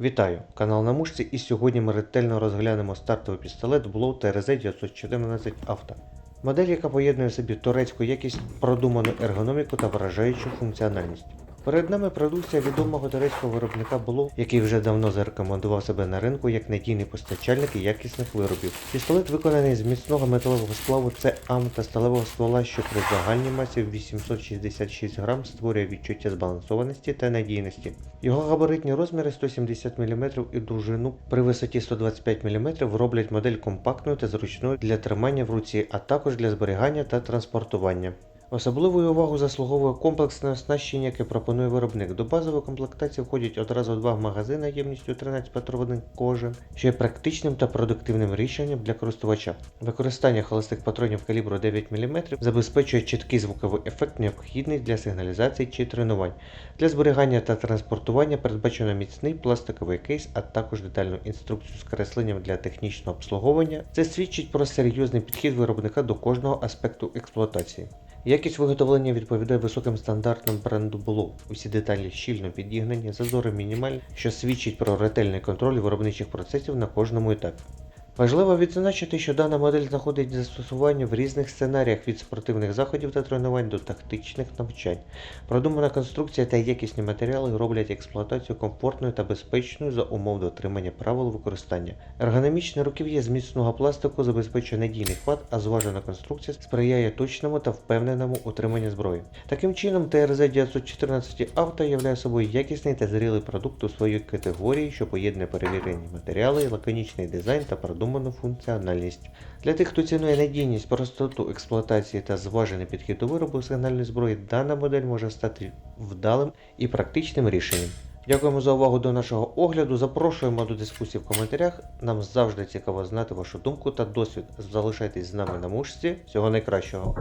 Вітаю! Канал на мушці і сьогодні ми ретельно розглянемо стартовий пістолет Blow TRZ 914 Auto. Модель, яка поєднує в собі турецьку якість, продуману ергономіку та вражаючу функціональність. Перед нами продукція відомого турецького виробника Blow, який вже давно зарекомендував себе на ринку як надійний постачальник якісних виробів. Пістолет виконаний з міцного металевого сплаву CAM та сталевого ствола, що при загальній масі 866 грам створює відчуття збалансованості та надійності. Його габаритні розміри 170 мм і довжину при висоті 125 мм роблять модель компактною та зручною для тримання в руці, а також для зберігання та транспортування. Особливою увагу заслуговує комплексне оснащення, яке пропонує виробник. До базової комплектації входять одразу два магазини ємністю 13 патронів кожен, що є практичним та продуктивним рішенням для користувача. Використання холостих патронів калібру 9 мм забезпечує чіткий звуковий ефект, необхідний для сигналізації чи тренувань. Для зберігання та транспортування передбачено міцний пластиковий кейс, а також детальну інструкцію з кресленням для технічного обслуговування. Це свідчить про серйозний підхід виробника до кожного аспекту експлуатації. Якість виготовлення відповідає високим стандартам бренду Blue. Усі деталі щільно підігнані, зазори мінімальні, що свідчить про ретельний контроль виробничих процесів на кожному етапі. Важливо відзначити, що дана модель знаходить застосування в різних сценаріях від спортивних заходів та тренувань до тактичних навчань. Продумана конструкція та якісні матеріали роблять експлуатацію комфортною та безпечною за умов дотримання правил використання. Ергономічне руків'я з міцного пластику забезпечує надійний хват, а зважена конструкція сприяє точному та впевненому утриманню зброї. Таким чином, ТРЗ 914 авто являє собою якісний та зрілий продукт у своїй категорії, що поєднує перевірені матеріали, лаконічний дизайн та продуману функціональність. Для тих, хто цінує надійність, простоту експлуатації та зважений підхід до виробу сигнальної зброї, дана модель може стати вдалим і практичним рішенням. Дякуємо за увагу до нашого огляду. Запрошуємо до дискусії в коментарях. Нам завжди цікаво знати вашу думку та досвід. Залишайтесь з нами на мушці. Всього найкращого.